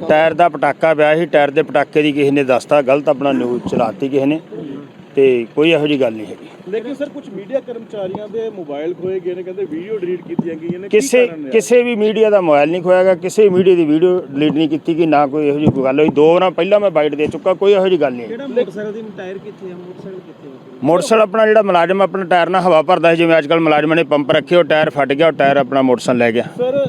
Tyre ਦਾ ਪਟਾਕਾ ਪਿਆ ਸੀ tyre ਦੇ ਪਟਾਕੇ ਦੀ ਕਿਸੇ ਨੇ ਦੱਸਤਾ ਗਲਤ ਆਪਣਾ ਨਿਊਜ਼ ਚਲਾਤੀ ਕਿਸੇ ਨੇ ਤੇ ਕੋਈ ਇਹੋ ਜੀ ਗੱਲ ਨਹੀਂ ਹੈਗੀ। ਲੇਕਿਨ ਸਰ ਕੁਝ ਮੀਡੀਆ ਕਰਮਚਾਰੀਆਂ ਦੇ ਮੋਬਾਈਲ ਖੋਏ ਗਏ ਨੇ ਕਹਿੰਦੇ ਵੀਡੀਓ ਡਿਲੀਟ ਕੀਤੀਆਂ ਗਈਆਂ ਨੇ ਕਿਸੇ? ਕਿਸੇ ਵੀ ਮੀਡੀਆ ਦਾ ਮੋਬਾਈਲ ਨਹੀਂ ਖੋਇਆਗਾ ਕਿਸੇ ਮੀਡੀਆ ਦੀ ਵੀਡੀਓ ਡਿਲੀਟ ਨਹੀਂ ਕੀਤੀ ਕਿ ਨਾ ਕੋਈ ਇਹੋ ਜਿਹੀ ਕੋਈ ਗੱਲ ਹੋਈ। ਦੋ ਵਾਰਾਂ ਪਹਿਲਾਂ ਮੈਂ ਬਾਈਟ ਦੇ ਚੁੱਕਾ ਕੋਈ ਇਹੋ ਜਿਹੀ ਗੱਲ ਨਹੀਂ ਹੈ ਜਿਹੜਾ ਮੋਟਰਸਾਈਕਲ ਦੀ ਟਾਇਰ ਕਿੱਥੇ ਆ ਮੋਟਰਸਾਈਕਲ ਕਿੱਥੇ ਆ? ਮੋਟਰਸਾਈਕਲ ਆਪਣਾ ਜਿਹੜਾ ਮੁਲਾਜ਼ਮ ਆਪਣਾ ਟਾਇਰ ਨਾਲ ਹਵਾ ਭਰਦਾ ਸੀ ਜਿਵੇਂ ਅੱਜਕੱਲ ਮੁਲਾਜ਼ਮਾਂ ਨੇ ਪੰਪ ਰੱਖੇ ਉਹ ਟਾਇਰ ਫਟ ਗਿਆ ਉਹ ਟਾਇਰ ਆਪਣਾ ਮੋਟਰਸਾਈਕਲ ਲੈ ਗਿਆ। ਸਰ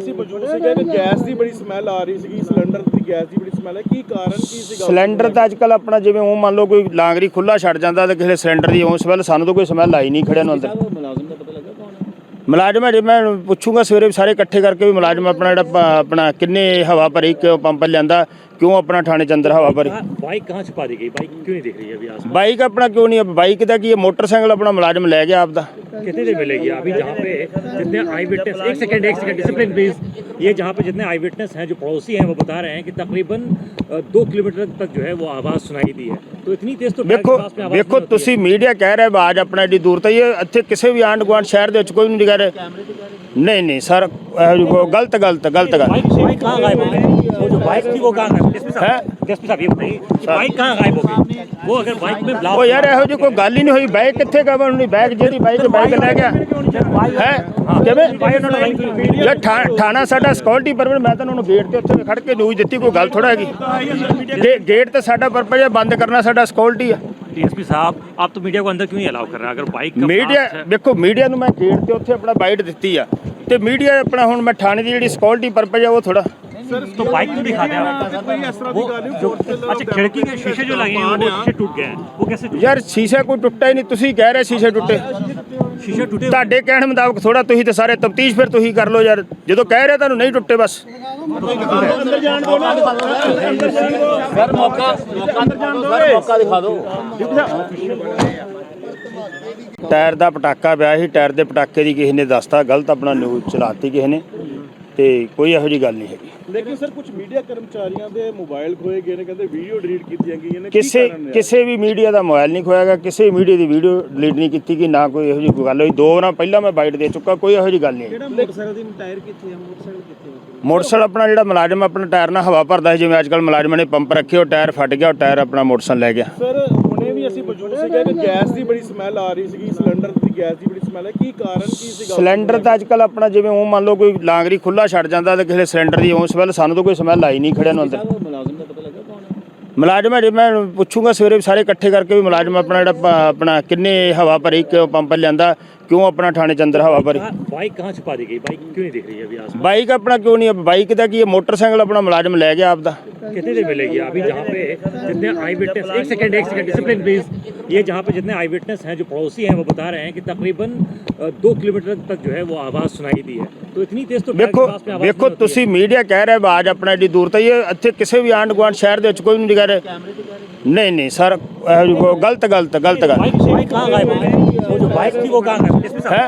ਅਸੀਂ ਮੌਜੂਦ ਸੀਗੇ ਕਿ ਗੈਸ ਦੀ ਬੜੀ ਸਮੈਲ ਆ ਰਹੀ ਸੀਗੀ ਸਿਲੰਡਰ ਦੀ ਗੈਸ ਦੀ ਬੜੀ ਸਮੈਲ ਹੈ। ਕੀ ਕਾਰਨ ਕੀ ਸੀਗਾ? ਸਿਲੰਡਰ ਤਾਂ ਅੱਜਕੱਲ ਆਪਣਾ ਜਿਵੇਂ ਉਹ ਮੰਨ ਲਓ ਕੋਈ ਲਾਂਗਰੀ ਖੁੱਲਾ ਛੱਡ ਜਾਂਦਾ ਤੇ ਕਿਸੇ ਸਿਲੰਡਰ ਦੀ ਉਹ ਸਮੈਲ ਸਾਨੂੰ ਤਾਂ ਕੋਈ ਸਮੈਲ ਆਈ ਨਹੀਂ ਖੜਿਆ ਨੂੰ ਅੰਦਰ ਮੁਲਾਜ਼ਮ ਦਾ ਪਤਾ ਲੱਗਾ ਕੌਣ ਹੈ? ਮੁਲਾਜ਼ਮ ਹੈ ਜੇ ਮੈਂ ਪੁੱਛੂੰਗਾ ਸਵੇਰੇ ਸਾਰੇ ਇਕੱਠੇ ਕਰਕੇ ਵੀ ਮੁਲਾਜ਼ਮ ਆਪਣਾ ਜਿਹੜਾ ਆਪਣਾ ਕਿੰਨੇ ਹਵਾ ਭਰੀ ਕਿਉਂ ਪੰਪ ਲਿਆਂਦਾ ਕਿਉਂ ਆਪਣਾ ਥਾਣੇ ਚ ਅੰਦਰ ਹਵਾ ਭਰੀ बाइक कहाँ छुपा दी गई बाइक क्यों नहीं दिख रही है अभी आसपास ਬਾਈਕ ਆਪਣਾ ਕਿਉਂ ਨਹੀਂ ਬਾਈਕ ਦਾ ਕੀ ਹੈ ਮੋਟਰਸਾਈਕਲ ਆਪਣਾ ਮੁਲਾਜ਼ਮ ਲੈ ਗਿਆ ਆਪਦਾ कितनी देर मिलेगी अभी जहाँ पे जितने आई विटनेस एक सेकंड एक सेकंड डिसिप्लिन प्लीज ये जहाँ पे जितने आई विटनेस हैं जो पड़ोसी हैं वो बता रहे हैं कि तकरीबन अ, दो किलोमीटर तक जो है वो आवाज़ सुनाई दी है तो इतनी तेज तो टायर ਵੇਖੋ के पास में आवाज़ ਵੇਖੋ नहीं होती है। ਤੁਸੀਂ ਮੀਡੀਆ ਕਹਿ ਰਿਹਾ ਆਵਾਜ਼ ਆਪਣਾ ਏਡੀ ਦੂਰ ਤੱਕ ਇਹ ਇੱਥੇ ਕਿਸੇ ਵੀ ਆਂਢ ਗੁਆਂਢ ਸ਼ਹਿਰ ਦੇ ਵਿੱਚ ਕੋਈ ਨਹੀਂ ਕਹਿ ਰਿਹਾ ਨਹੀਂ ਨਹੀਂ ਸਰ ਇਹੋ ਜਿਹੀ ਕੋਈ ਗਲਤ ਗਲਤ ਗਲਤ ਗੱਲ बाइक बाइक कहाँ गायब हो गई वो जो बाइक थी वो कहाँ गायब एसपी हैं? साहब एसपी साहब ये बताइए कि बाइक कहाँ गायब हो गई वो अगर बाइक में ਉਹ ब्लास्ट ਯਾਰ ਇਹੋ ਜਿਹੀ ਕੋਈ ਗੱਲ ਹੀ ਨਹੀਂ ਹੋਈ ਬਾਈਕ ਕਿੱਥੇ ਗਵਨ ਨਹੀਂ ਬਾਈਕ ਜਿਹੜੀ ਬਾਈਕ ਬਾਈਕ ਲੈ ਗਿਆ ਹੈ ਕਿਵੇਂ ਯਾਰ ਠਾ- ਥਾਣਾ ਸਾਡਾ ਸਿਕਿਉਰਿਟੀ ਪਰਮਿਟ ਮੈਂ ਤਾਂ ਉਹਨੂੰ ਗੇਟ ਤੇ ਉੱਥੇ ਖੜ ਕੇ ਨਿਊਜ਼ ਦਿੱਤੀ ਕੋਈ ਗੱਲ ਥੋੜਾ ਹੈਗੀ ਗੇ- ਗੇਟ ਤੇ ਸਾਡਾ ਪਰਪਸ ਹੈ ਬੰਦ ਕਰਨਾ ਸਾਡਾ ਸਿਕਿਉਰਿਟੀ ਹੈ डीएसपी साहब आप तो मीडिया को अंदर क्यों नहीं अलाउ कर रहे हैं अगर बाइक का ਮੀਡੀਆ blast है- ਵੇਖੋ ਮੀਡੀਆ ਨੂੰ ਮੈਂ ਗੇਟ ਤੇ ਉੱਥੇ ਆਪਣਾ ਬਾਈਟ ਦਿੱਤੀ ਆ ਤੇ ਮੀਡੀਆ ਆਪਣਾ ਹੁਣ ਮੈਂ ਥਾਣੇ ਦੀ ਜਿਹੜੀ ਸਿਕਿਉਰਿਟੀ ਪਰਪਸ ਹੈ ਉਹ ਥੋੜਾ तो बाइक क्यों दिखा दें आप ਕੋਈ ਇਸ ਤਰ੍ਹਾਂ ਦੀ वो ਗੱਲ जो ਨਹੀਂ अच्छा खिड़की के शीशे जो लगे हैं वो शीशे टूट गए हैं वो कैसे टूटे ਯਾਰ ਸ਼ੀਸ਼ਾ ਕੋਈ ਟੁੱਟਾ ਹੀ ਨਹੀਂ ਤੁਸੀਂ ਕਹਿ ਰਹੇ ਸ਼ੀਸ਼ੇ ਟੁੱਟੇ शीशे टूटे हुए ਤੁਹਾਡੇ ਕਹਿਣ ਮੁਤਾਬਕ ਥੋੜਾ ਤੁਸੀਂ ਤੇ ਸਾਰੇ ਤਫਤੀਸ਼ ਫਿਰ ਤੁਸੀਂ ਕਰ ਲਓ ਯਾਰ। ਜਦੋਂ ਕਹਿ ਰਹੇ ਤੁਹਾਨੂੰ ਨਹੀਂ ਟੁੱਟੇ ਬਸ। ਟਾਇਰ ਦਾ ਪਟਾਕਾ ਪਿਆ ਸੀ ਟਾਇਰ ਦੇ ਪਟਾਕੇ ਦੀ ਕਿਸੇ ਨੇ ਦੱਸਤਾ ਗਲਤ ਆਪਣਾ ਨਿਊਜ਼ ਚਲਾਤੀ ਕਿਸੇ ਨੇ ਤੇ ਕੋਈ ਇਹੋ ਜੀ ਗੱਲ ਨਹੀਂ ਹੈਗੀ। ਲੇਕਿਨ ਸਰ ਕੁਝ ਮੀਡੀਆ ਕਰਮਚਾਰੀਆਂ ਦੇ ਮੋਬਾਈਲ ਖੋਏ ਗਏ ਨੇ ਕਹਿੰਦੇ ਵੀਡੀਓ ਡਿਲੀਟ ਕੀਤੀਆਂ ਗਈਆਂ ਨੇ ਕਿਸੇ? ਕਿਸੇ ਵੀ ਮੀਡੀਆ ਦਾ ਮੋਬਾਈਲ ਨਹੀਂ ਖੋਇਆਗਾ ਕਿਸੇ ਮੀਡੀਆ ਦੀ ਵੀਡੀਓ ਡਿਲੀਟ ਨਹੀਂ ਕੀਤੀ ਕਿ ਨਾ ਕੋਈ ਇਹੋ ਜਿਹੀ ਗੱਲ ਹੋਈ। ਦੋ ਵਾਰਾਂ ਪਹਿਲਾਂ ਮੈਂ ਬਾਈਟ ਦੇ ਚੁੱਕਾ ਕੋਈ ਇਹੋ ਜਿਹੀ ਗੱਲ ਨਹੀਂ ਹੈ ਜਿਹੜਾ ਮੋਟਰਸਾਈਕਲ ਦੀ ਟਾਇਰ ਕਿੱਥੇ ਆ? ਮੋਟਰਸਾਈਕਲ ਕਿੱਥੇ ਆ? ਮੋਟਰਸਾਈਕਲ ਆਪਣਾ ਜਿਹੜਾ ਮੁਲਾਜ਼ਮ ਆਪਣਾ ਟਾਇਰ ਨਾਲ ਹਵਾ ਭਰਦਾ ਸੀ ਜਿਵੇਂ ਅੱਜਕੱਲ ਮੁਲਾਜ਼ਮਾਂ ਨੇ ਪੰਪ ਰੱਖੇ ਉਹ ਟਾਇਰ ਫਟ ਗਿਆ ਉਹ ਟਾਇਰ ਆਪਣਾ ਮੋਟਰਸਾਈਕਲ ਲੈ ਗਿਆ। ਸਰ ਵੀ ਅਸੀਂ ਮੌਜੂਦ ਸੀਗੇ ਕਿ ਗੈਸ ਦੀ ਬੜੀ ਸਮੈਲ ਆ ਰਹੀ ਸੀਗੀ ਸਿਲੰਡਰ ਦੀ ਗੈਸ ਦੀ ਬੜੀ ਸਮੈਲ ਹੈ। ਕੀ ਕਾਰਨ ਕੀ ਸੀਗਾ? ਸਿਲੰਡਰ ਤਾਂ ਅੱਜ ਕੱਲ ਆਪਣਾ ਜਿਵੇਂ ਉਹ ਮੰਨ ਲਓ ਕੋਈ ਲਾਂਗਰੀ ਖੁੱਲਾ ਛੱਡ ਜਾਂਦਾ ਤੇ ਕਿਸੇ ਸਿਲੰਡਰ ਦੀ ਉਹ ਸਮੈਲ ਸਾਨੂੰ ਤਾਂ ਕੋਈ ਸਮੈਲ ਆਈ ਨਹੀਂ ਖੜਿਆ ਨੂੰ ਅੰਦਰ। ਮੁਲਾਜ਼ਮ ਦਾ ਮੈਂ ਪੁੱਛੂਗਾ ਸਵੇਰੇ ਸਾਰੇ ਇਕੱਠੇ ਕਰਕੇ ਵੀ ਮੁਲਾਜ਼ਮ ਆਪਣਾ ਜਿਹੜਾ ਆਪਣਾ ਕਿੰਨੇ ਹਵਾ ਭਰੀ ਕਿਉਂ ਪੰਪ ਲਿਆਂਦਾ ਕਿਉਂ ਆਪਣਾ ਥਾਣੇ ਚ ਅੰਦਰ ਹਵਾ ਭਰੀ। ਬਾਈਕ ਕਹਾਂ ਛੁਪਾ ਦੀ ਗਈ? ਬਾਈਕ ਕਿਉਂ ਨਹੀਂ ਦਿਖ ਰਹੀ ਹੈ ਅਭੀ ਆਸ ਬਾਈਕ ਆਪਣਾ ਕਿਉਂ ਨਹੀਂ ਬਾਈਕ ਦਾ ਕੀ ਇਹ ਮੋਟਰਸਾਈਕਲ ਆਪਣਾ ਮੁਲਾਜ਼ਮ ਲੈ ਗਿਆ ਆਪਦਾ। कितनी देर मिलेगी अभी जहाँ पे जितने आई विटनेस एक सेकंड एक सेकंड डिसिप्लिन प्लीज ये जहाँ पे जितने आई विटनेस हैं जो पड़ोसी हैं वो बता रहे हैं कि तकरीबन अ, दो किलोमीटर तक जो है वो आवाज़ सुनाई दी है तो इतनी तेज तो टायर ਵੇਖੋ के पास में आवाज़ ਵੇਖੋ नहीं होती है। ਤੁਸੀਂ ਮੀਡੀਆ ਕਹਿ ਰਿਹਾ ਆਵਾਜ਼ ਆਪਣਾ ਏਡੀ ਦੂਰ ਤੱਕ ਇਹ ਇੱਥੇ ਕਿਸੇ ਵੀ ਆਂਢ ਗੁਆਂਢ ਸ਼ਹਿਰ ਦੇ ਵਿੱਚ ਕੋਈ ਨਹੀਂ ਕਹਿ ਰਿਹਾ ਨਹੀਂ ਨਹੀਂ ਸਰ ਇਹੋ ਜਿਹੀ ਕੋਈ ਗਲਤ ਗਲਤ ਗਲਤ ਗੱਲ बाइक बाइक कहाँ गायब हो गई वो जो बाइक थी वो कहाँ गायब एसपी हैं?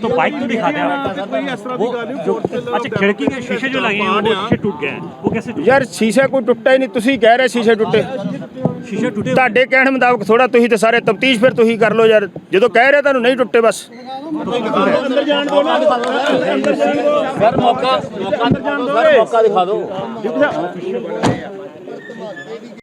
तो बाइक क्यों दिखा दें आप ਕੋਈ ਇਸ ਤਰ੍ਹਾਂ वो ਦੀ ਗੱਲ जो ਨਹੀਂ अच्छा खिड़की के शीशे जो लगे हैं वो शीशे टूट गए हैं वो कैसे टूटे ਯਾਰ ਸ਼ੀਸ਼ਾ ਕੋਈ ਟੁੱਟਾ ਹੀ ਨਹੀਂ ਤੁਸੀਂ ਕਹਿ ਰਹੇ ਸ਼ੀਸ਼ੇ ਟੁੱਟੇ शीशे टूटे हुए- ਤੁਹਾਡੇ ਕਹਿਣ ਮੁਤਾਬਕ ਥੋੜਾ ਤੁਸੀਂ ਤੇ ਸਾਰੇ ਤਫਤੀਸ਼ ਫਿਰ ਤੁਸੀਂ ਕਰ ਲਓ ਯਾਰ ਜਦੋਂ ਕਹਿ ਰਹੇ ਤੁਹਾਨੂੰ ਨਹੀਂ ਟੁੱਟੇ ਬਸ ਸਰ ਮੌਕਾ ਮੌਕਾ ਦਿਖਾ ਦਿਓ ਸਰ ਮੌਕਾ ਦਿਖਾ ਦਿਓ